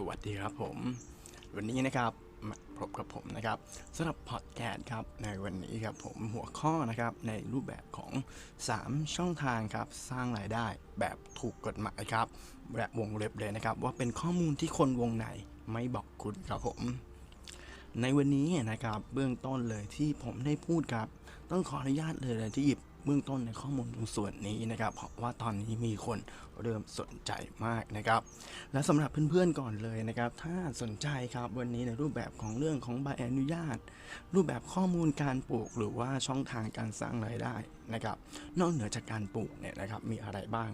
สวัสดีครับผม วันนี้นะครับมาพบกับผมนะครับสำหรับพอดแคสต์ครับในวันนี้ครับผมหัวข้อนะครับในรูปแบบของ 3 ช่องทางครับสร้างรายได้แบบถูกกฎหมายครับและวงเล็บเลยนะครับ ว่าเป็นข้อมูลที่คนวงในไม่บอกคุณครับผม ในวันนี้นะครับเบื้องต้นเลยที่ผมได้พูดครับ ต้องขออนุญาตเลยที่หยิบ เบื้องต้นในข้อมูลตรงส่วนนี้นะครับ เพราะว่าตอนนี้มีคนเริ่มสนใจมากนะครับ และสำหรับเพื่อนๆก่อนเลยนะครับ ถ้าสนใจครับวันนี้ในรูปแบบของเรื่องของใบอนุญาต รูปแบบข้อมูลการปลูกหรือว่าช่องทางการสร้างรายได้นะครับ นอกเหนือจากการปลูกเนี่ยนะครับมีอะไรบ้าง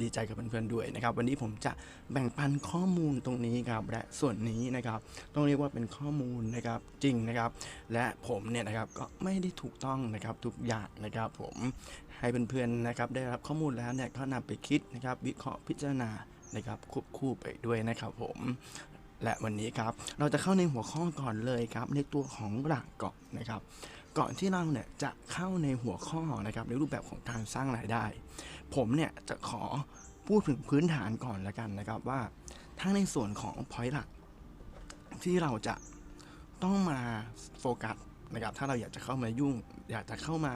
ดีใจกับเพื่อนๆด้วยนะครับวันนี้ผมจะแบ่งปันข้อมูลตรงนี้ครับและส่วนนี้นะครับต้องเรียกว่าเป็นข้อมูลนะครับจริงนะครับ และผมเนี่ยนะครับก็ไม่ได้ถูกต้องนะครับทุกอย่างนะครับ ผมให้เพื่อนๆนะครับได้รับข้อมูลแล้วเนี่ยก็นำไปคิดนะครับวิเคราะห์พิจารณานะครับควบคู่ไปด้วยนะครับผมและวันนี้ครับเราจะเข้าในหัวข้อก่อนเลยครับ ในตัวของหลักเก่อนนะครับ ก่อนที่เราเนี่ยจะเข้าในหัวข้อนะครับในรูปแบบของการสร้างรายได้ ผมเนี่ยจะขอพูดถึงพื้นฐานก่อนละกันนะครับว่าถ้าในส่วนของพอยต์หลัก ที่เราจะต้องมาโฟกัสนะครับถ้าเราอยากจะเข้ามายุ่ง อยากจะเข้ามา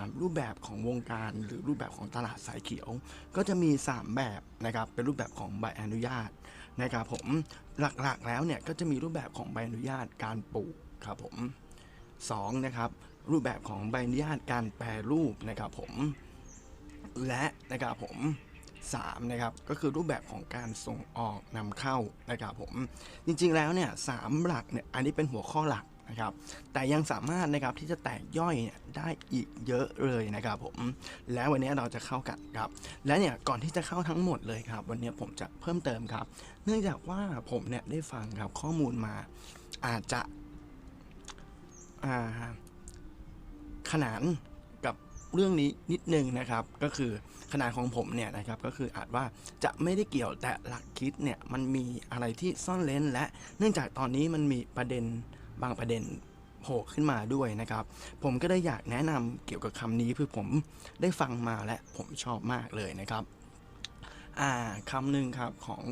ารูปแบบของวงการหรือรูปแบบของตลาดสายเขียว ก็จะมี 3 แบบนะครับเป็นรูปแบบของใบอนุญาตนะครับผมหลักๆแล้วเนี่ยก็จะมีรูปแบบของใบอนุญาตการปลูกครับผมสองนะครับรูปแบบของใบอนุญาตการแปรรูปนะครับผม และนะครับผม3นะครับก็คือรูปแบบของการส่งออกนำเข้านะครับผมจริงๆแล้วเนี่ยสามหลักเนี่ยอันนี้เป็นหัวข้อหลักนะครับแต่ยังสามารถนะครับที่จะแตกย่อยเนี่ยได้อีกเยอะเลยนะครับผมแล้ววันนี้เราจะเข้ากันครับและเนี่ยก่อนที่จะเข้าทั้งหมดเลยครับ วันนี้ผมจะเพิ่มเติมครับ เนื่องจากว่าผมเนี่ยได้ฟังครับข้อมูลมาอาจจะขนาน เรื่องนี้นิดนึงนะครับ ก็คือขนาดของผมเนี่ยนะครับก็คืออาจว่าจะไม่ได้เกี่ยวแต่หลักคิดเนี่ยมันมีอะไรที่ซ่อนเล้นและเนื่องจากตอนนี้มันมีประเด็นบางประเด็นโผล่ขึ้นมาด้วยนะครับ ผมก็ได้อยากแนะนำเกี่ยวกับคำนี้เพื่อผมได้ฟังมาและผมชอบมากเลยนะครับ อ่าคำหนึ่งครับของ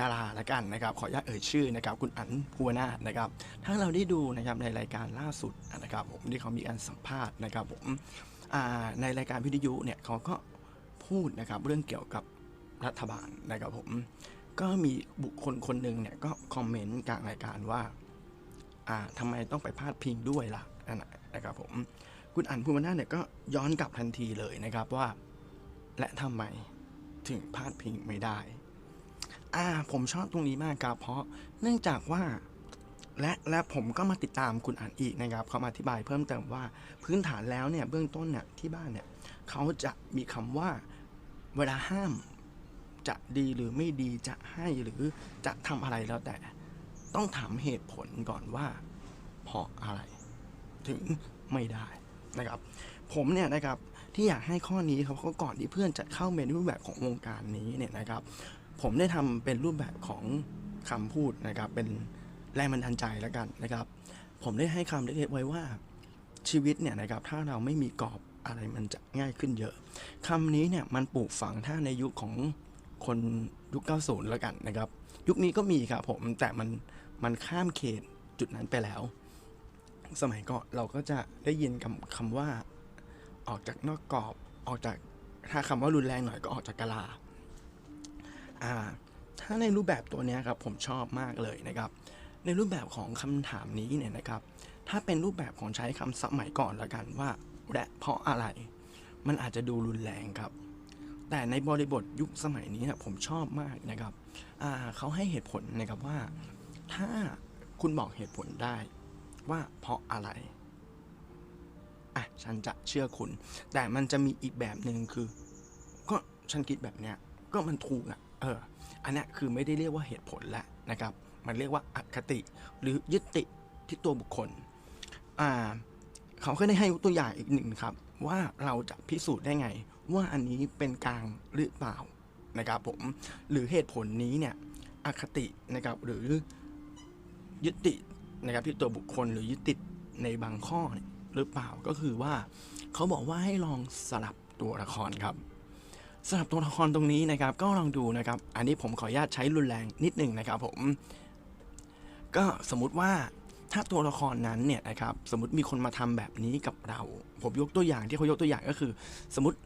ดาราละกันนะครับ ขออนุญาตเอ่ยชื่อนะครับ คุณอั๋นภูวนาถนะครับ ถ้าเราได้ดูนะครับในรายการล่าสุดนะครับผมที่เขามีการสัมภาษณ์นะครับผมในรายการวิทยุเนี่ยเขาก็พูดนะครับเรื่องเกี่ยวกับรัฐบาลนะครับผมก็มีบุคคลคนหนึ่งเนี่ยก็คอมเมนต์กลางรายการว่าอ่าทำไมต้องไปพาดพิงด้วยล่ะนั่นนะครับผมคุณอั๋นภูมินาเนี่ยก็ย้อนกลับทันทีเลยนะครับว่า และทำไมถึงพาดพิงไม่ได้ อ่า ผมชอบตรงนี้มากครับ เพราะเนื่องจากว่าและและผมก็มาติดตามคุณอ่านอีกนะครับเขามาอธิบายเพิ่มเติมว่าพื้นฐานแล้วเนี่ยเบื้องต้นเนี่ยที่บ้านเนี่ยเขาจะมีคำว่าเวลาห้ามจะดีหรือไม่ดีจะให้หรือจะทำอะไรแล้วแต่ ต้องถามเหตุผลก่อนว่าเพราะอะไร ถึงไม่ได้นะครับ ผมเนี่ยนะครับที่อยากให้ข้อนี้ครับเขาก่อนที่เพื่อนจะเข้าในรูปแบบของวงการนี้เนี่ยนะครับ ผมได้ทำเป็นรูปแบบของคำพูดนะครับ เป็นแรงบันดาลใจแล้วกันนะครับ ผมได้ให้คำเล็กๆไว้ว่าชีวิตเนี่ยนะครับถ้าเราไม่มีกรอบอะไรมันจะง่ายขึ้นเยอะคำนี้เนี่ยมันปลูกฝังถ้าในยุคของคนยุค 90 แล้วกันนะครับ ยุคนี้ก็มีครับผมแต่มันมันข้ามเขตจุดนั้นไปแล้ว สมัยก่อนเราก็จะได้ยินคำคำว่าออกจากนอกกรอบออกจากถ้าคำว่ารุนแรงหน่อยก็ออกจากกะลา อ่าถ้าในรูปแบบตัวนี้ครับผมชอบมากเลยนะครับ ในรูปแบบของคำถามนี้เนี่ยนะครับ ถ้าเป็นรูปแบบของใช้คำสมัยก่อนละกันว่าและเพราะอะไร มันอาจจะดูรุนแรงครับ แต่ในบริบทยุคสมัยนี้นะผมชอบมากนะครับเขาให้เหตุผลนะครับว่า ถ้าคุณบอกเหตุผลได้ว่าเพราะอะไรอะฉันจะเชื่อคุณ แต่มันจะมีอีกแบบหนึ่งคือ ก็ฉันคิดแบบเนี้ยก็มันถูกอะ เอออันนี้คือไม่ได้เรียกว่าเหตุผลแล้วนะครับ มันเรียกว่าอคติหรือยึดติที่ตัวบุคคลอ่าเขาก็ได้ให้ตัวอย่างอีกหนึ่งครับ ว่าเราจะพิสูจน์ได้ไง ว่าอันนี้เป็นกลางหรือเปล่านะครับผมหรือเหตุผลนี้เนี่ยอคตินะครับหรือยึดตินะครับที่ตัวบุคคลหรือยึดติดในบางข้อหรือเปล่าก็คือว่า เขาบอกว่าให้ลองสลับตัวละครครับ สำหรับตัวละครตรงนี้นะครับ ก็ลองดูนะครับ อันนี้ผมขออนุญาตใช้รุนแรงนิดหนึ่งนะครับผม ก็สมมุติว่าถ้าตัวละครนั้นเนี่ยนะครับ สมมติมีคนมาทำแบบนี้กับเรา ผมยกตัวอย่างที่เขายกตัวอย่างก็คือ สมมติ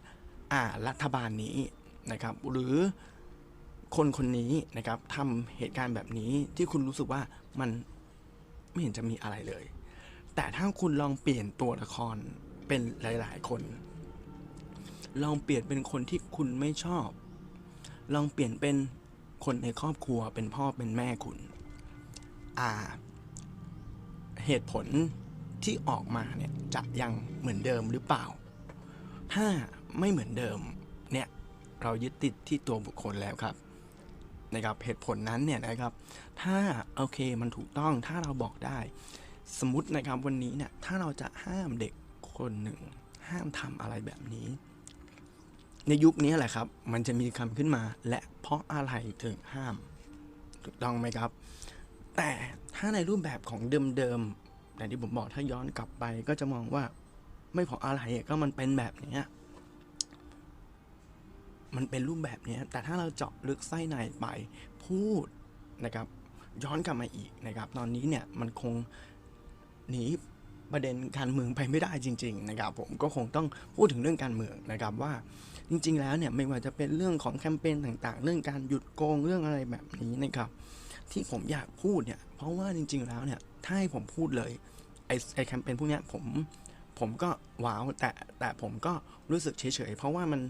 อ่ารัฐบาลนี้นะครับ หรือคนคนนี้นะครับทำเหตุการณ์แบบนี้ที่คุณรู้สึกว่ามันไม่เห็นจะมีอะไรเลย แต่ถ้าคุณลองเปลี่ยนตัวละครเป็นหลาย ๆ คน ลองเปลี่ยนเป็นคนที่คุณไม่ชอบ ลองเปลี่ยนเป็นคนในครอบครัวเป็นพ่อเป็นแม่คุณ อ่า เหตุผลที่ออกมาเนี่ยจะยังเหมือนเดิมหรือเปล่า ถ้าไม่เหมือนเดิมเนี่ยเรายึดติดที่ตัวบุคคลแล้วครับนะครับเหตุผลนั้นเนี่ยนะครับ ถ้าโอเคมันถูกต้องถ้าเราบอกได้ สมมตินะครับวันนี้เนี่ยถ้าเราจะห้ามเด็กคนหนึ่ง ห้ามทำอะไรแบบนี้ ในยุคนี้แหละครับ มันจะมีคำขึ้นมา และเพราะอะไรถึงห้าม ถูกต้องไหมครับ แต่ถ้าในรูปแบบของเดิมๆแต่ที่ผมบอกถ้าย้อนกลับไปก็จะมองว่า ไม่เพราะอะไรก็มันเป็นแบบนี้มันเป็นรูปแบบนี้แต่ถ้าเราเจาะลึกไส้ในไปพูดนะครับ ย้อนกลับมาอีกนะครับ ตอนนี้เนี่ยมันคงหนีประเด็นการเมืองไปไม่ได้จริง ๆ นะครับ ผมก็คงต้องพูดถึงเรื่องการเมืองนะครับว่า จริง ๆ แล้วเนี่ยไม่ว่าจะเป็นเรื่องของแคมเปญต่างๆ เรื่องการหยุดโกงเรื่องอะไรแบบนี้นะครับ ที่ผมอยากพูดเนี่ยเพราะว่าจริง ๆ แล้วเนี่ยถ้าให้ผมพูดเลยไอ้ไอ้แคมเปญพวกเนี้ยผมผมก็ว้าวแต่แต่ผมก็รู้สึกเฉยๆ เพราะว่ามัน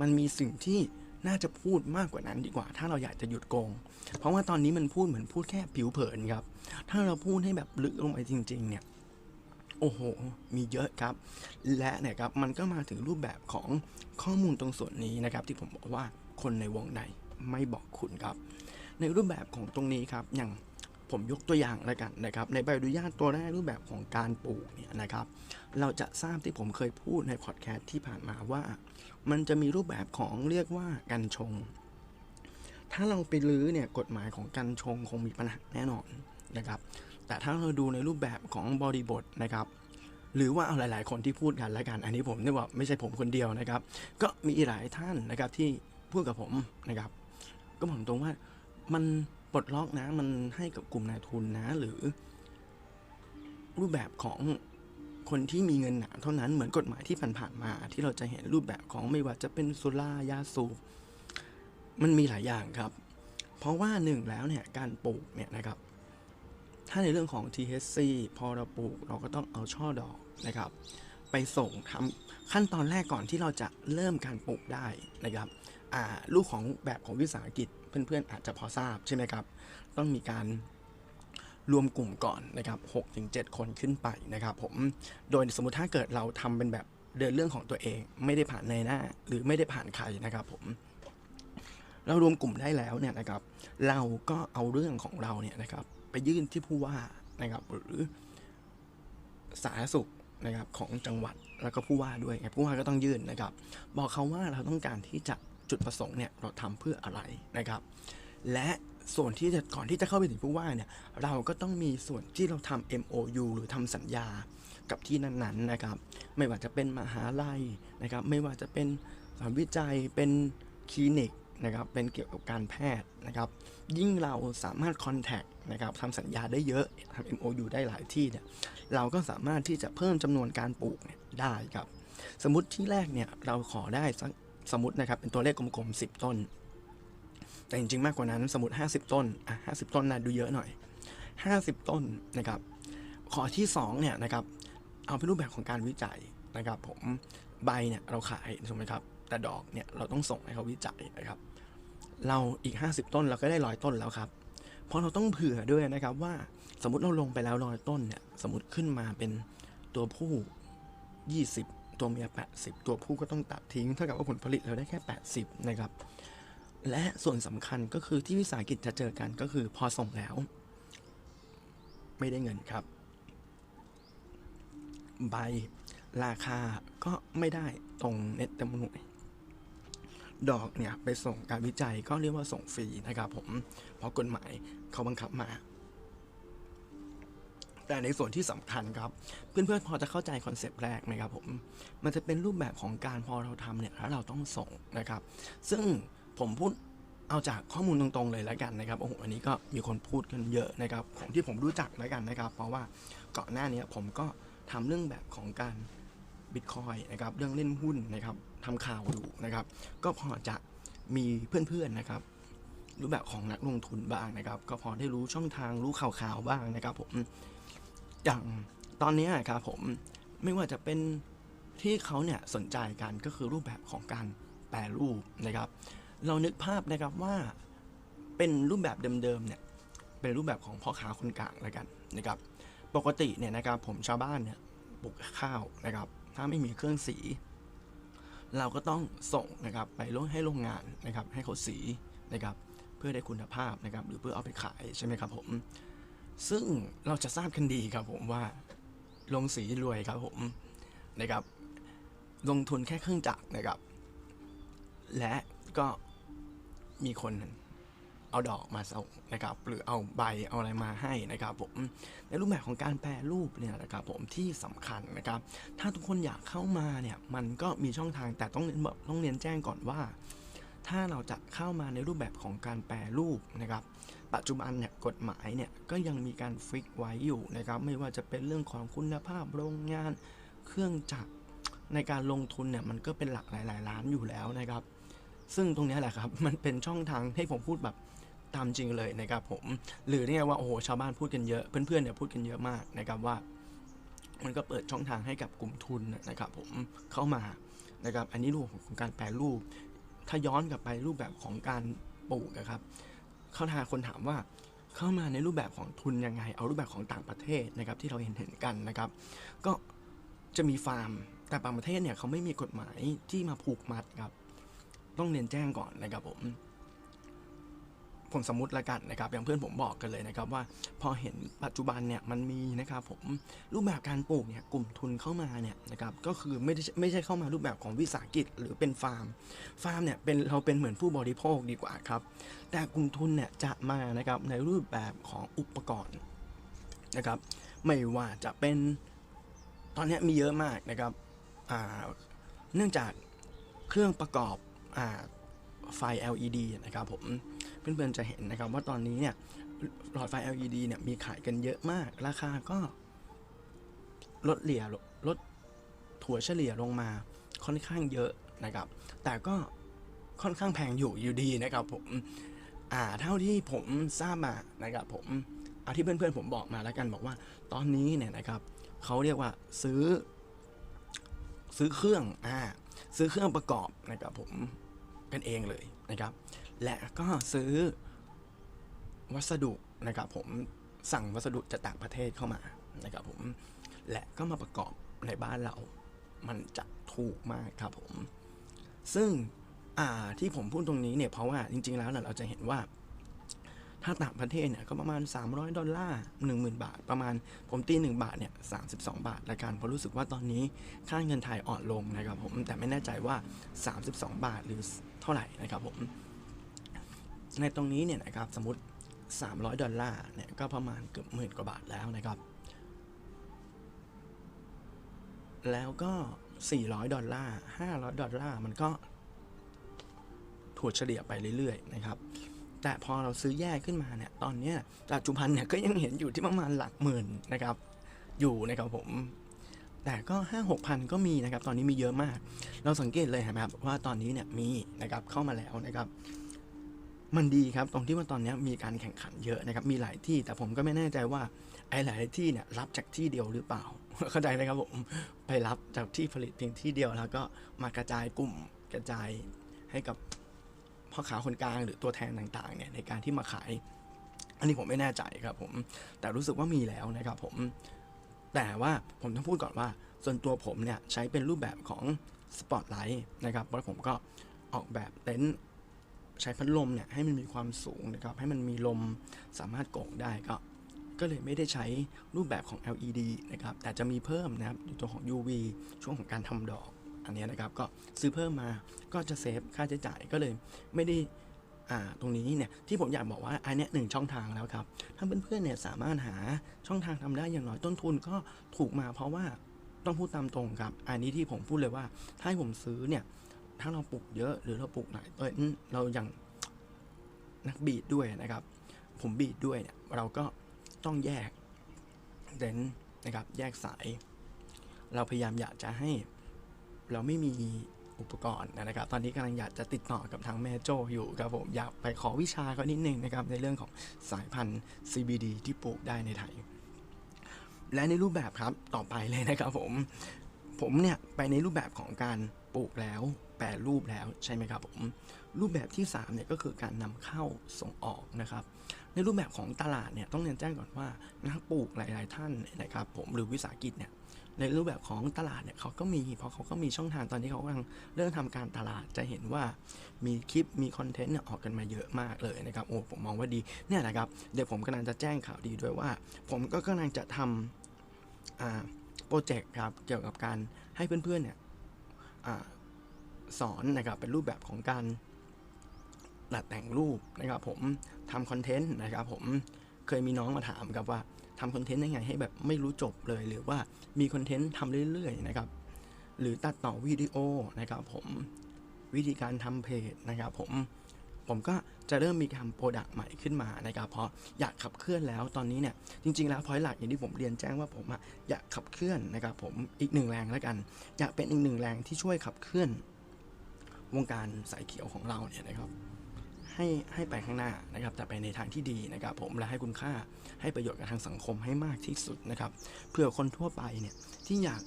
มันมีสิ่งที่น่าจะพูดมากกว่านั้นดีกว่า ถ้าเราอยากจะหยุดโกง เพราะว่าตอนนี้มันพูดเหมือนพูดแค่ผิวเผินครับ ถ้าเราพูดให้แบบลึกลงไปจริง ๆ เนี่ย โอ้โห มีเยอะครับ และเนี่ยครับมันก็มาถึงรูปแบบของข้อมูลตรงส่วนนี้นะครับ ที่ผมบอกว่าคนในวงในไม่บอกคุณครับ ในรูปแบบของตรงนี้ครับอย่างผมยกตัวอย่างแล้วกันนะครับ ในใบอนุญาตตัวแรกรูปแบบของการปลูกเนี่ยนะครับ เราจะทราบที่ผมเคยพูดในพอดแคสต์ที่ผ่านมาว่า มันจะมีรูปแบบของเรียกว่ากัญชง ถ้าเราไปลื้อเนี่ยกฎหมายของกัญชงคงมีปัญหาแน่นอนนะครับ แต่ถ้าเราดูในรูปแบบของบริบทนะครับหรือว่าเอาหลาย ๆ คนที่พูดกันแล้วกัน อันนี้ผมเนี่ยว่าไม่ใช่ผมคนเดียวนะครับ ก็มีหลายท่านนะครับที่พูดกับผมนะครับ ก็บอกตรงว่ามันปลดล็อกนะ มันให้กับกลุ่มนายทุนนะ หรือ รูปแบบของคนที่มีเงินหนาเท่านั้นเหมือนกฎหมายที่ผ่านๆมา ที่เราจะเห็นรูปแบบของไม่ว่าจะเป็นสุรายาสูบมันมีหลายอย่างครับ เพราะว่าหนึ่งแล้วเนี่ยการปลูกเนี่ยนะครับ ถ้าในเรื่องของ THC พอเราปลูกเราก็ต้องเอาช่อดอกนะครับ ไปส่งทำขั้นตอนแรกก่อนที่เราจะเริ่มการปลูกได้นะครับลูกของแบบของวิสาหกิจเพื่อนๆอาจจะพอทราบใช่ไหมครับ ต้องมีการรวมกลุ่มก่อนนะครับ6ถึง7คนขึ้นไปนะครับผม โดยสมมติถ้าเกิดเราทำเป็นแบบเดินเรื่องของตัวเอง ไม่ได้ผ่านในหน้า หรือไม่ได้ผ่านใครนะครับผม เรารวมกลุ่มได้แล้วเนี่ยนะครับ เราก็เอาเรื่องของเราเนี่ยนะครับ ยื่นที่ผู้ว่านะครับ หรือสาธารณสุขนะครับของจังหวัดแล้วก็ผู้ว่าด้วยผู้ว่าก็ต้องยื่นนะครับ บอกเขาว่าเราต้องการที่จะจุดประสงค์เนี่ยเราทำเพื่ออะไรนะครับ และส่วนที่จะก่อนที่จะเข้าไปถึงผู้ว่าเนี่ยเราก็ต้องมีส่วนที่เราทำ MOU หรือทำสัญญากับที่นั้นๆนะครับ ไม่ว่าจะเป็นมหาลัยนะครับ ไม่ว่าจะเป็นสถานวิจัยเป็นคลินิกนะครับ เป็นเกี่ยวกับการแพทย์นะครับ ยิ่งเราสามารถคอนแทค นะครับทำสัญญาได้เยอะทำ MOU ได้หลายที่เนี่ยเราก็สามารถที่จะเพิ่มจำนวนการปลูกเนี่ยได้ครับ สมมติที่แรกเนี่ยเราขอได้สักสมมตินะครับเป็นตัวเลขกลมๆ10 ต้น แต่จริงๆมากกว่านั้นสมมติ 50 ต้นอะ50 ต้นนะดูเยอะหน่อย 50 ต้นนะครับขอที่2เนี่ยนะครับเอาเป็นรูปแบบของการวิจัยนะครับผมใบเนี่ยเราขายถูกไหมครับแต่ดอกเนี่ยเราต้องส่งให้เขาวิจัยนะครับ เราอีก 50 ต้นเราก็ได้ร้อยต้นแล้วครับ เพราะเราต้องเผื่อด้วยนะครับว่าสมมติเราลงไปแล้วร้อยต้นเนี่ยสมมติขึ้นมาเป็นตัวผู้ 20 ตัวเมีย 80 ตัวผู้ก็ต้องตัดทิ้งเท่ากับว่าผลผลิตเราได้แค่ 80 นะครับ และส่วนสำคัญก็คือที่วิสาหกิจจะเจอกันก็คือพอส่งแล้ว ไม่ได้เงินครับ ใบราคาก็ไม่ได้ตรงเน็ตเต็มหน่วย ดอกเนี่ยไปส่งการวิจัยก็เรียกว่าส่งฟรีนะครับผม เพราะกฎหมายเขาบังคับมา แต่ในส่วนที่สำคัญครับ เพื่อนๆพอจะเข้าใจคอนเซปต์แรกไหมครับผม มันจะเป็นรูปแบบของการพอเราทำเนี่ยแล้วเราต้องส่งนะครับ ซึ่งผมพูดเอาจากข้อมูลตรงๆเลยแล้วกันนะครับโอ้โหอันนี้ก็มีคนพูดกันเยอะนะครับของที่ผมรู้จักแล้วกันนะครับ เพราะว่าก่อนหน้านี้ผมก็ทำเรื่องแบบของการ บิตคอยนะครับเรื่องเล่นหุ้นนะครับทำข่าวอยู่นะครับ ก็พอจะมีเพื่อนๆนะครับรูปแบบของนักลงทุนบ้างนะครับ ก็พอได้รู้ช่องทางรู้ข่าวๆบ้างนะครับ ผมอย่างตอนนี้ครับผมไม่ว่าจะเป็นที่เขาเนี่ยสนใจกันก็คือรูปแบบของการแปรรูปนะครับ เรานึกภาพนะครับว่าเป็นรูปแบบเดิมๆเนี่ยเป็นรูปแบบของพ่อค้าคนกลางแล้วกันนะครับ ปกติเนี่ยนะครับผมชาวบ้านเนี่ยปลูกข้าวนะครับ ถ้าไม่มีเครื่องสี เราก็ต้องส่งนะครับไปลงให้โรงงานนะครับให้เขาสีนะครับเพื่อได้คุณภาพนะครับหรือเพื่อเอาไปขายใช่ไหมครับผม ซึ่งเราจะทราบกันดีครับผมว่าลงสีรวยครับผมนะครับลงทุนแค่เครื่องจักรนะครับ และก็มีคน เอาดอกมาส่งนะครับหรือเอาใบเอาอะไรมาให้นะครับผมในรูปแบบของการแปรรูปเนี่ยนะครับผมที่สำคัญนะครับ ถ้าทุกคนอยากเข้ามาเนี่ยมันก็มีช่องทางแต่ต้องเรียนบอกต้องเรียนแจ้งก่อนว่า ถ้าเราจะเข้ามาในรูปแบบของการแปรรูปนะครับ ปัจจุบันเนี่ยกฎหมายเนี่ยก็ยังมีการฟิกไว้อยู่นะครับ ไม่ว่าจะเป็นเรื่องของคุณภาพโรงงานเครื่องจักรในการลงทุนเนี่ยมันก็เป็นหลักหลายๆล้านอยู่แล้วนะครับ ซึ่งตรงนี้แหละครับ มันเป็นช่องทางให้ผมพูดแบบ ตามจริงเลยนะครับผม หรือเนี่ยว่าโอ้โหชาวบ้านพูดกันเยอะ เพื่อนๆเนี่ยพูดกันเยอะมากนะครับว่า มันก็เปิดช่องทางให้กับกลุ่มทุนนะครับผมเข้ามานะครับอันนี้รูปของการแปรรูป ถ้าย้อนกลับไปรูปแบบของการปลูกนะครับเข้าทางคนถามว่าเข้ามาในรูปแบบของทุนยังไง เอารูปแบบของต่างประเทศนะครับที่เราเห็นเห็นกันนะครับ ก็จะมีฟาร์มแต่บางประเทศเนี่ยเขาไม่มีกฎหมายที่มาผูกมัดครับต้องเรียนแจ้งก่อนนะครับผม ผมสมมติละกันนะครับอย่างเพื่อนผมบอกกันเลยนะครับว่าพอเห็นปัจจุบันเนี่ยมันมีนะครับผมรูปแบบการปลูกเนี่ยกลุ่มทุนเข้ามาเนี่ยนะครับก็คือไม่ได้ไม่ใช่เข้ามารูปแบบของวิสาหกิจหรือเป็นฟาร์ม ฟาร์มเนี่ยเป็นเราเป็นเหมือนผู้บริโภคดีกว่าครับ แต่กลุ่มทุนเนี่ยจะมานะครับในรูปแบบของอุปกรณ์นะครับไม่ว่าจะเป็นตอนนี้มีเยอะมากนะครับเนื่องจากเครื่องประกอบอ ไฟ LED นะครับผมเพื่อนๆจะเห็นนะครับว่าตอนนี้เนี่ยหลอดไฟ LED เนี่ยมีขายกันเยอะมาก ราคาก็ลดเหลี่ยลดถั่วเฉลี่ยลงมาค่อนข้างเยอะนะครับ แต่ก็ค่อนข้างแพงอยู่อยู่ดีนะครับผมอ่าเท่าที่ผมทราบมานะครับผมเอาที่เพื่อนๆผมบอกมาแล้วกันบอกว่าตอนนี้เนี่ยนะครับเขาเรียกว่าซื้อ ซื้อเครื่องอ่าซื้อเครื่องประกอบนะครับผม กันเองเลยนะครับ และก็ซื้อวัสดุนะครับผมสั่งวัสดุจากต่างประเทศเข้ามานะครับผมและก็มาประกอบในบ้านเรา มันจะถูกมากครับผม ซึ่งที่ผมพูดตรงนี้เนี่ยเพราะว่าจริง ๆ แล้วเนี่ยเราจะเห็นว่า ถ้าต่างประเทศเนี่ยก็ประมาณ 300 ดอลลาร์ 10,000 บาท ประมาณผมตี 1 บาทเนี่ย 32 บาทละกันเพราะรู้สึกว่าตอนนี้ค่าเงินไทยอ่อนลงนะครับผม แต่ไม่แน่ใจว่า 32 บาทหรือเท่าไหร่นะครับผม ในตรงนี้เนี่ยนะครับสมมติ 300 ดอลลาร์เนี่ยก็ประมาณเกือบหมื่นกว่าบาทแล้วนะครับ แล้วก็ 400 ดอลลาร์ 500 ดอลลาร์มันก็ถั่วเฉลี่ยไปเรื่อยๆนะครับ แต่พอเราซื้อแยกขึ้นมาเนี่ยตอนนี้ปัจจุบันเนี่ยก็ยังเห็นอยู่ที่ประมาณหลักหมื่นนะครับ อยู่นะครับผม แต่ก็ห้าหกพันก็มีนะครับ ตอนนี้มีเยอะมาก เราสังเกตเลยเห็นไหมครับว่าตอนนี้เนี่ยมีนะครับเข้ามาแล้วนะครับมันดีครับตรงที่ว่าตอนนี้มีการแข่งขันเยอะนะครับ มีหลายที่แต่ผมก็ไม่แน่ใจว่าไอ้หลายที่เนี่ยรับจากที่เดียวหรือเปล่าเข้าใจนะครับผมไปรับจากที่ผลิตเพียงที่เดียวแล้วก็มากระจายกลุ่มกระจายให้กับ พ่อค้าคนกลางหรือตัวแทนต่างๆเนี่ยในการที่มาขาย อันนี้ผมไม่แน่ใจครับผมแต่รู้สึกว่ามีแล้วนะครับผมแต่ว่าผมต้องพูดก่อนว่า ส่วนตัวผมเนี่ยใช้เป็นรูปแบบของสปอตไลท์นะครับเพราะผมก็ออกแบบเต็นท์ใช้พัดลมเนี่ยให้มันมีความสูงนะครับให้มันมีลมสามารถโก่งได้ก็ก็เลยไม่ได้ใช้รูปแบบของ LED นะครับแต่จะมีเพิ่มนะครับตัวของ UV ช่วงของการทำดอก อันนี้นะครับก็ซื้อเพิ่มมาก็จะเซฟค่าใช้จ่ายก็เลยไม่ได้อ่าตรงนี้เนี่ยที่ผมอยากบอกว่าอันนี้หนึ่งช่องทางแล้วครับ ถ้าเพื่อนๆเนี่ยสามารถหาช่องทางทำได้อย่างน้อยต้นทุนก็ถูกมาเพราะว่าต้องพูดตามตรงครับ อันนี้ที่ผมพูดเลยว่า ถ้าผมซื้อเนี่ยถ้าเราปลูกเยอะหรือเราปลูกหลายต้นเราอย่างนักบีดด้วยนะครับ ผมบีดด้วยเนี่ยเราก็ต้องแยกเดนนะครับแยกสาย เราพยายามอยากจะให้ เราไม่มีอุปกรณ์นะครับ ตอนนี้กำลังอยากจะติดต่อกับทางแม่โจอยู่ครับผม อยากไปขอวิชาเขานิดนึงนะครับ ในเรื่องของสายพันธุ์ CBD ที่ปลูกได้ในไทย และในรูปแบบครับต่อไปเลยนะครับผม ผมเนี่ยไปในรูปแบบของการปลูกแล้วแปรรูปแล้วใช่ไหมครับผม รูปแบบที่3เนี่ยก็คือการนำเข้าส่งออกนะครับ ในรูปแบบของตลาดเนี่ยต้องเรียนแจ้งก่อนว่านักปลูกหลาย ๆ ท่านนะครับผมหรือวิสาหกิจเนี่ย ในรูปแบบของตลาดเนี่ยเขาก็มีเพราะเขาก็มีช่องทางตอนนี้เขากำลังเริ่มทำการตลาดจะเห็นว่ามีคลิปมีคอนเทนต์เนี่ยออกกันมาเยอะมากเลยนะครับโอ้ผมมองว่าดีเนี่ยนะครับเดี๋ยวผมกำลังจะแจ้งข่าวดีด้วยว่า ผมก็กำลังจะทำโปรเจกต์ครับเกี่ยวกับการให้เพื่อนๆเนี่ยอสอนนะครับเป็นรูปแบบของการดัดแต่งรูปนะครับผมทำคอนเทนต์นะครับผม เคยมีน้องมาถามครับว่าทำคอนเทนต์ยังไงให้แบบไม่รู้จบเลย หรือว่ามีคอนเทนต์ทำเรื่อยๆนะครับหรือตัดต่อวิดีโอนะครับผมวิธีการทำเพจนะครับผมผมก็จะเริ่มมีการโปรดักต์ใหม่ขึ้นมานะครับเพราะอยากขับเคลื่อนแล้วตอนนี้เนี่ยจริง ๆ แล้วพอยหลักอย่างที่ผมเรียนแจ้งว่าผมอะอยากขับเคลื่อนนะครับผมอีกหนึ่งแรงแล้วกัน อยากเป็นอีกหนึ่งแรงที่ช่วยขับเคลื่อนวงการสายเขียวของเราเนี่ยนะครับ ให้ให้ไปข้างหน้านะครับ แต่ไปในทางที่ดีนะครับ ผมและให้คุณค่าให้ประโยชน์กับทางสังคมให้มากที่สุดนะครับ เพื่อคนทั่วไปเนี่ยที่อยาก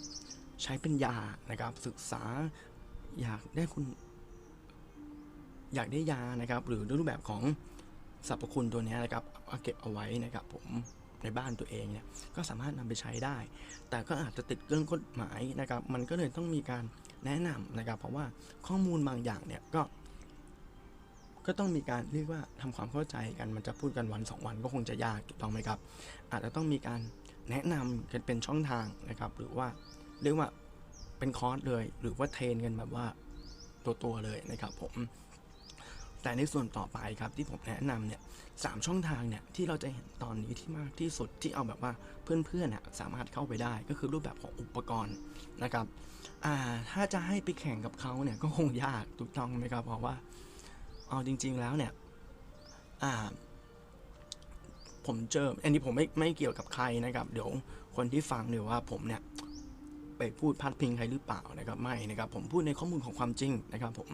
ใช้เป็นยานะครับ ศึกษาอยากได้คุณ อยากได้ยานะครับ หรือรูปแบบของสรรพคุณตัวนี้นะครับเอาเก็บเอาไว้นะครับ ผมในบ้านตัวเองเนี่ยก็สามารถนำไปใช้ได้ แต่ก็อาจจะติดเรื่องกฎหมายนะครับ มันก็เลยต้องมีการแนะนำนะครับ เพราะว่าข้อมูลบางอย่างเนี่ยก็ ก็ต้องมีการเรียกว่าทำความเข้าใจกันมันจะพูดกันวันสองวันก็คงจะยากถูกต้องไหมครับ อาจจะต้องมีการแนะนำกันเป็นช่องทางนะครับ หรือว่าเรียกว่าเป็นคอร์สเลย หรือว่าเทรนกันแบบว่าตัวตัวเลยนะครับผม แต่ในส่วนต่อไปครับที่ผมแนะนำเนี่ยสามช่องทางเนี่ยที่เราจะเห็นตอนนี้ที่มากที่สุดที่เอาแบบว่าเพื่อนๆน่ะสามารถเข้าไปได้ก็คือรูปแบบของอุปกรณ์นะครับอ่าถ้าจะให้ไปแข่งกับเขาเนี่ยก็คงยากถูกต้องไหมครับเพราะว่า เอาจริง ๆ แล้วเนี่ยอ่าผมเจอ อันนี้ผมไม่ไม่เกี่ยวกับใครนะครับ เดี๋ยวคนที่ฟังเดี๋ยวว่าผมเนี่ยไปพูดพัดพิงใครหรือเปล่านะครับ ไม่นะครับ ผมพูดในข้อมูลของความจริงนะครับ ผม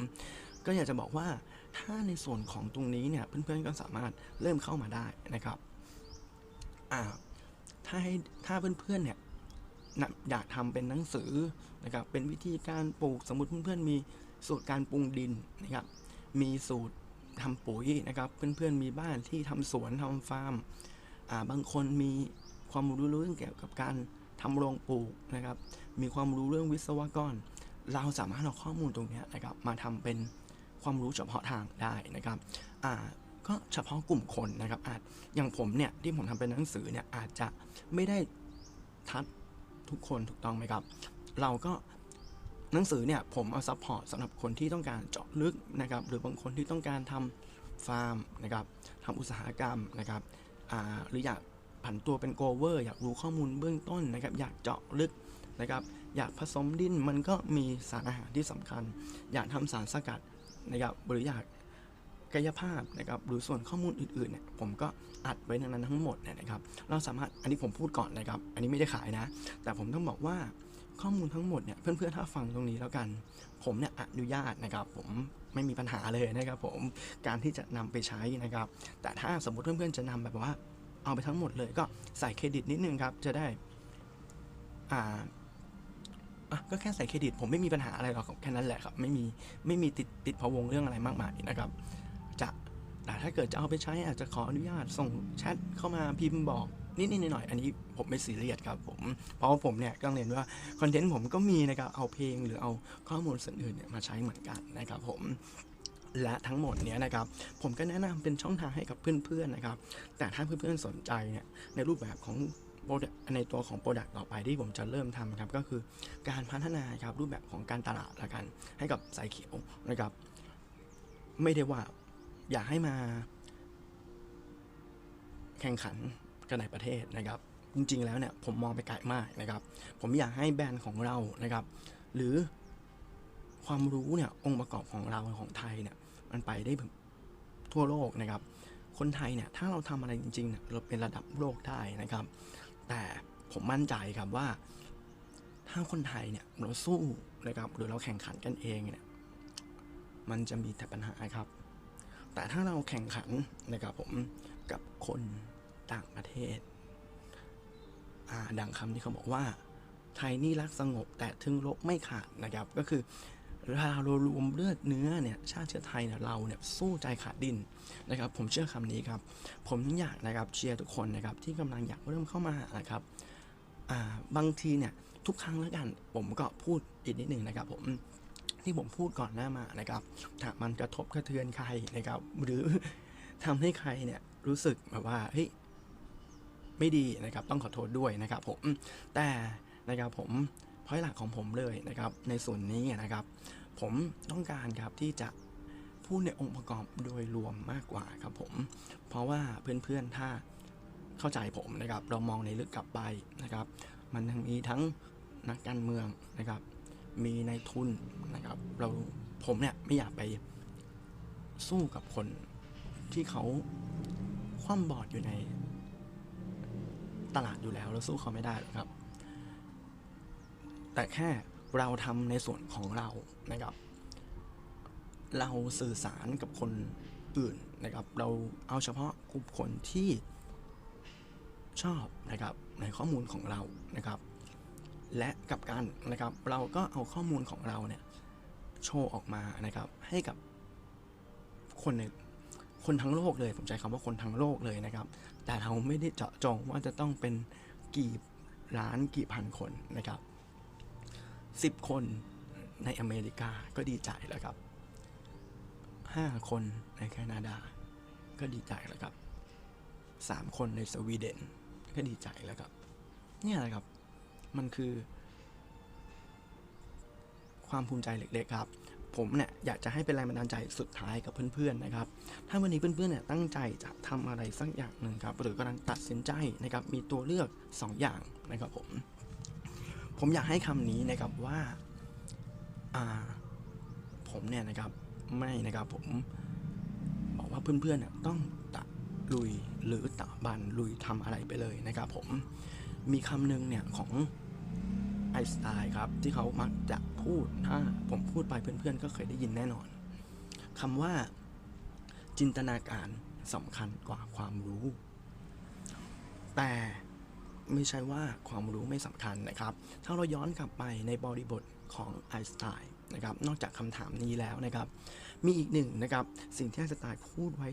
ก็อยากจะบอกว่าถ้าในส่วนของตรงนี้เนี่ย เพื่อนๆก็สามารถเริ่มเข้ามาได้นะครับอ่าถ้าให้ถ้าเพื่อนๆเนี่ยอยากทำเป็นหนังสือนะครับ เป็นวิธีการปลูกสมมติเพื่อนๆมีสูตรการปรุงดินนะครับ มีสูตรทำปุ๋ยนะครับ เพื่อนๆมีบ้านที่ทำสวนทำฟาร์มอ่าบางคนมีความรู้เรื่องเกี่ยวกับการทำโรงปลูกนะครับ มีความรู้เรื่องวิศวกร เราสามารถเอาข้อมูลตรงนี้นะครับ มาทำเป็นความรู้เฉพาะทางได้นะครับอ่าก็เฉพาะกลุ่มคนนะครับ อาจอย่างผมเนี่ยที่ผมทำเป็นหนังสือเนี่ยอาจจะไม่ได้ทัดทุกคนถูกต้องไหมครับ เราก็ หนังสือเนี่ยผมเอาซัพพอร์ตสำหรับคนที่ต้องการเจาะลึกนะครับหรือบางคนที่ต้องการทำฟาร์มนะครับทำอุตสาหกรรมนะครับหรืออยากผันตัวเป็นโกเวอร์อยากรู้ข้อมูลเบื้องต้นนะครับ อยากเจาะลึกนะครับ อยากผสมดินมันก็มีสารอาหารที่สำคัญ อยากทำสารสกัดนะครับหรืออยากกายภาพนะครับหรือส่วนข้อมูลอื่นๆเนี่ยผมก็อัดไว้ในนั้นทั้งหมดเนี่ยนะครับ เราสามารถอันนี้ผมพูดก่อนนะครับ อันนี้ไม่ได้ขายนะ แต่ผมต้องบอกว่า ข้อมูลทั้งหมดเนี่ยเพื่อนๆถ้าฟังตรงนี้แล้วกัน ผมเนี่ยอนุญาตนะครับผมไม่มีปัญหาเลยนะครับผมการที่จะนำไปใช้นะครับ แต่ถ้าสมมติเพื่อนๆจะนำแบบว่า เอาไปทั้งหมดเลยก็ใส่เครดิตนิดนึงครับจะได้อ่าอะก็แค่ใส่เครดิต ผมไม่มีปัญหาอะไรหรอกแค่นั้นแหละครับ ไม่มีไม่มีติดติดพะวงเรื่องอะไรมากมายนะครับ จะแต่ถ้าเกิดจะเอาไปใช้อาจจะขออนุญาตส่งแชทเข้ามาพิมพ์บอก นิดๆหน่อยๆอันนี้ผมไม่ซีเรียสครับผมเพราะว่าผมเนี่ยก็เรียนว่าคอนเทนต์ผมก็มีนะครับเอาเพลงหรือเอาข้อมูลส่วนอื่นเนี่ยมาใช้เหมือนกันนะครับผมและทั้งหมดเนี้ยนะครับผมก็แนะนำเป็นช่องทางให้กับเพื่อนๆนะครับแต่ถ้าเพื่อนๆสนใจเนี่ยในรูปแบบของในตัวของ Product ต่อไปที่ผมจะเริ่มทำครับก็คือการพัฒนาครับรูปแบบของการตลาดละกันให้กับสายเขียวนะครับ ไม่ได้ว่าอยากให้มาแข่งขัน กันในประเทศนะครับ จริงๆแล้วเนี่ยผมมองไปไกลมากนะครับ ผมอยากให้แบรนด์ของเรานะครับ หรือความรู้เนี่ยองค์ประกอบของเราของไทยเนี่ยมันไปได้ทั่วโลกนะครับ คนไทยเนี่ยถ้าเราทำอะไรจริงๆเนี่ยเราเป็นระดับโลกได้นะครับ แต่ผมมั่นใจครับว่า ถ้าคนไทยเนี่ยเราสู้นะครับ หรือเราแข่งขันกันเองเนี่ยมันจะมีแต่ปัญหาครับ แต่ถ้าเราแข่งขันนะครับผมกับคน ต่างประเทศ อ่า ดังคำที่เขาบอกว่า ไทยนี่รักสงบแต่ถึงลบไม่ขาดนะครับ ก็คือเรารวมเลือดเนื้อเนี่ย ชาติเชื้อไทยเนี่ยเราเนี่ยสู้ใจขาดดินนะครับ ผมเชื่อคำนี้ครับ ผมอยากนะครับเชียร์ทุกคนนะครับที่กำลังอยากเริ่มเข้ามานะครับ อ่า บางทีเนี่ยทุกครั้งแล้วกัน ผมก็พูดอีกนิดหนึ่งนะครับ ผมที่ผมพูดก่อนหน้ามานะครับ ถ้ามันกระทบกระเทือนใครนะครับ หรือทำให้ใครเนี่ยรู้สึกแบบว่าเฮ้ย ไม่ดีนะครับต้องขอโทษด้วยนะครับผมแต่นะครับผมพอยหลักของผมเลยนะครับ ในส่วนนี้นะครับ ผมต้องการครับที่จะพูดในองค์ประกอบโดยรวมมากกว่าครับผม เพราะว่าเพื่อนๆถ้าเข้าใจผมนะครับ เรามองในลึกกลับไปนะครับ มันยังมีทั้งนักการเมืองนะครับ มีในายทุนนะครับ เราผมเนี่ยไม่อยากไปสู้กับคนที่เขาคว่ำบอดอยู่ใน ตลาดอยู่แล้วเราสู้เขาไม่ได้หรอกครับ แต่แค่เราทำในส่วนของเรานะครับ เราสื่อสารกับคนอื่นนะครับ เราเอาเฉพาะกลุ่มคนที่ชอบนะครับในข้อมูลของเรานะครับ และกับการนะครับเราก็เอาข้อมูลของเราเนี่ยโชว์ออกมานะครับให้กับคนใน คนทั้งโลกเลย ผมใช้คำว่าคนทั้งโลกเลยนะครับ แต่เราไม่ได้เจาะจงว่าจะต้องเป็นกี่ล้านกี่พันคนนะครับสิบคนในอเมริกาก็ดีใจแล้วครับห้าคนในแคนาดา ก็ดีใจแล้วครับสามคนในสวีเดนก็ดีใจแล้วครับ เนี่ยแหละครับ มันคือ ความภูมิใจเล็กๆครับ ผมเนี่ยอยากจะให้เป็นแรงบันดาลใจสุดท้ายกับเพื่อนๆนะครับ ถ้าวันนี้เพื่อนๆเนี่ยตั้งใจจะทำอะไรสักอย่างหนึ่งครับหรือกำลังตัดสินใจนะครับมีตัวเลือก 2 อย่างนะครับผม ผมอยากให้คำนี้นะครับว่าอ่าผมเนี่ยนะครับไม่นะครับผมบอกว่าเพื่อนๆเนี่ยต้องตะลุยหรือตะบันลุยทำอะไรไปเลยนะครับผมมีคำหนึ่งเนี่ยของ ไอน์สไตล์ครับ ที่เขามักจะพูดถ้าผมพูดไปเพื่อนๆ ก็เคยได้ยินแน่นอน คำว่า จินตนาการสำคัญกว่าความรู้ แต่ไม่ใช่ว่าความรู้ไม่สำคัญนะครับ ถ้าเราย้อนกลับไปในบริบทของไอน์สไตน์นะครับนอกจากคำถามนี้แล้วนะครับ มีอีกหนึ่งนะครับ สิ่งที่ไอน์สไตน์พูดไว้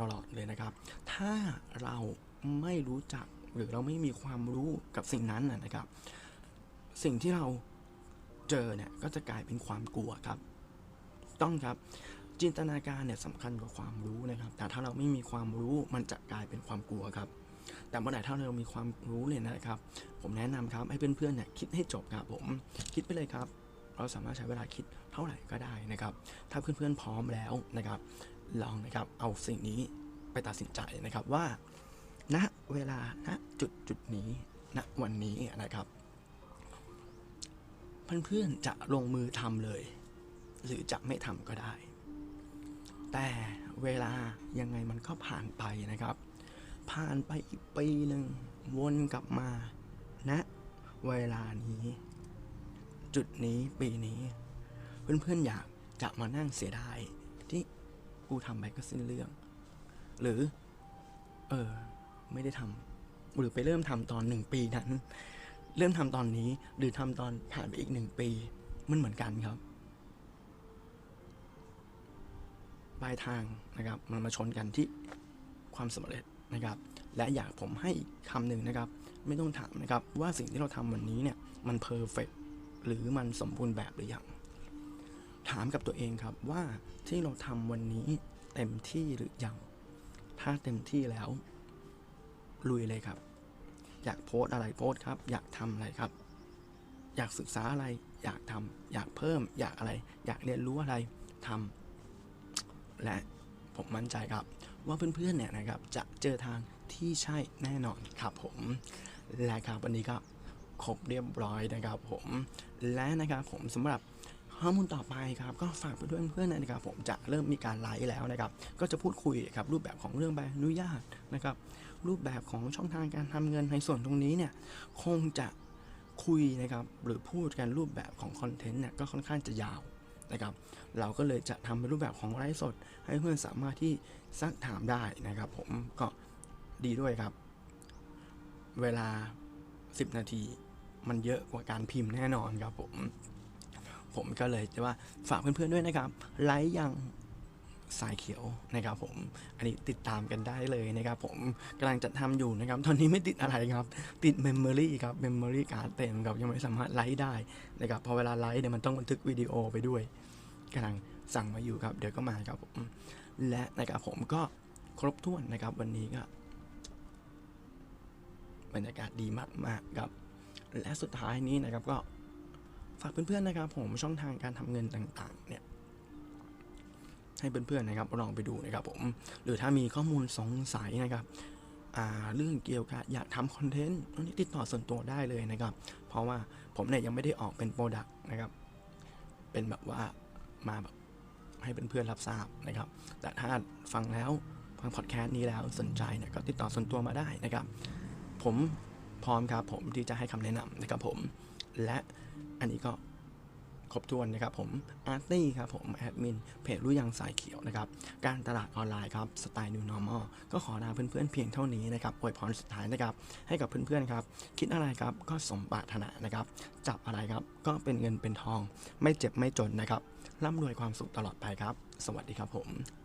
ตลอดเลยนะครับ ถ้าเราไม่รู้จักหรือเราไม่มีความรู้กับสิ่งนั้นนะนะครับ สิ่งที่เราเจอเนี่ยก็จะกลายเป็นความกลัวครับ ต้องครับจินตนาการเนี่ยสำคัญกว่าความรู้นะครับ แต่ถ้าเราไม่มีความรู้มันจะกลายเป็นความกลัวครับ แต่เมื่อไหร่ถ้าเรามีความรู้เนี่ยนะครับ ผมแนะนำครับให้เพื่อนๆเนี่ยคิดให้จบครับผมคิดไปเลยครับ เราสามารถใช้เวลาคิดเท่าไหร่ก็ได้นะครับ ถ้าเพื่อนๆพร้อมแล้วนะครับ ลองนะครับเอาสิ่งนี้ไปตัดสินใจนะครับว่าณเวลาณจุดจุดนี้ณวันนี้นะครับ เพื่อนๆจะลงมือทำเลย หรือจะไม่ทำก็ได้ แต่เวลายังไงมันก็ผ่านไปนะครับ ผ่านไปอีกปีหนึ่งวนกลับมาณเวลานี้ จุดนี้ปีนี้ เพื่อนๆอยากจะมานั่งเสียดายที่กูทำไปก็สิ้นเรื่อง หรือ เออ ไม่ได้ทำหรือไปเริ่มทำตอนหนึ่งปีนั้น เริ่มทำตอนนี้หรือทำตอนผ่านไปอีกหนึ่งปี มันเหมือนกันครับปลายทางนะครับ มันมาชนกันที่ความสำเร็จนะครับ และอยากผมให้คำหนึ่งนะครับ ไม่ต้องถามนะครับว่าสิ่งที่เราทำวันนี้เนี่ยมันเพอร์เฟกหรือมันสมบูรณ์แบบหรือยังถามกับตัวเองครับว่าที่เราทำวันนี้เต็มที่หรือยัง ถ้าเต็มที่แล้ว ลุยเลยครับ อยากโพสอะไรโพสครับ อยากทำอะไรครับ อยากศึกษาอะไร อยากทำอยากเพิ่ม อยากอะไร อยากเรียนรู้อะไรทำและผมมั่นใจครับ ว่าเพื่อนๆเนี่ยนะครับ จะเจอทางที่ใช่แน่นอนครับผม และครับวันนี้ก็ครบเรียบร้อยนะครับผม และนะครับผมสำหรับข้อมูลต่อไปครับก็ฝากไปด้วยเพื่อนๆนะครับผมจะเริ่มมีการไลฟ์แล้วนะครับ ก็จะพูดคุยครับรูปแบบของเรื่องใบอนุญาตนะครับ รูปแบบของช่องทางการทำเงินในส่วนตรงนี้เนี่ยคงจะคุยนะครับหรือพูดกันรูปแบบของคอนเทนต์เนี่ยก็ค่อนข้างจะยาวนะครับเราก็เลยจะทำเป็นรูปแบบของไลฟ์สด ให้เพื่อนสามารถที่ซักถามได้นะครับ ผมก็ดีด้วยครับ เวลา 10 นาทีมันเยอะกว่าการพิมพ์แน่นอนครับผม ผมก็เลยจะว่าฝากเพื่อนๆด้วยนะครับ ไลค์ยัง สายเขียวนะครับผม อันนี้ติดตามกันได้เลยนะครับผมกำลังจะทำอยู่นะครับ ตอนนี้ไม่ติดอะไรครับ ติดเมมโมรี่ครับเมมโมรี่การ์ดเต็มครับยังไม่สามารถไลค์ได้นะครับพอเวลาไลค์เนี่ยมันต้องบันทึกวิดีโอไปด้วยกำลังสั่งมาอยู่ครับ เดี๋ยวก็มาครับผมและนะครับผมก็ครบถ้วนนะครับวันนี้ก็บรรยากาศดีมากๆครับและสุดท้ายนี้นะครับก็ฝากเพื่อนๆนะครับผมช่องทางการทำเงินต่างๆเนี่ย ให้เพื่อนๆนะครับลองไปดูนะครับผม หรือถ้ามีข้อมูลสงสัยนะครับเรื่องเกี่ยวกับอยากทำคอนเทนต์ตรงนี้ติดต่อส่วนตัวได้เลยนะครับ เพราะว่าผมเนี่ยยังไม่ได้ออกเป็นโปรดักต์นะครับ เป็นแบบว่ามาแบบให้เพื่อนๆรับทราบนะครับ แต่ถ้าฟังแล้วฟังพอดแคสต์นี้แล้วสนใจเนี่ยก็ติดต่อส่วนตัวมาได้นะครับ ผมพร้อมครับผมที่จะให้คำแนะนำนะครับผม และอันนี้ก็ ครบถ้วนนะครับผมอาร์ตี้ครับผมแอดมินเพจรู้ยังสายเขียวนะครับการตลาดออนไลน์ครับสไตล์ New Normal ก็ขอลาเพื่อนๆเพียงเท่านี้นะครับอวยพรสุดท้ายนะครับให้กับเพื่อนๆครับคิดอะไรครับก็สมปรารถนานะครับจับอะไรครับก็เป็นเงินเป็นทอง ไม่เจ็บไม่จนนะครับร่ำรวยความสุขตลอดไปครับ สวัสดีครับผม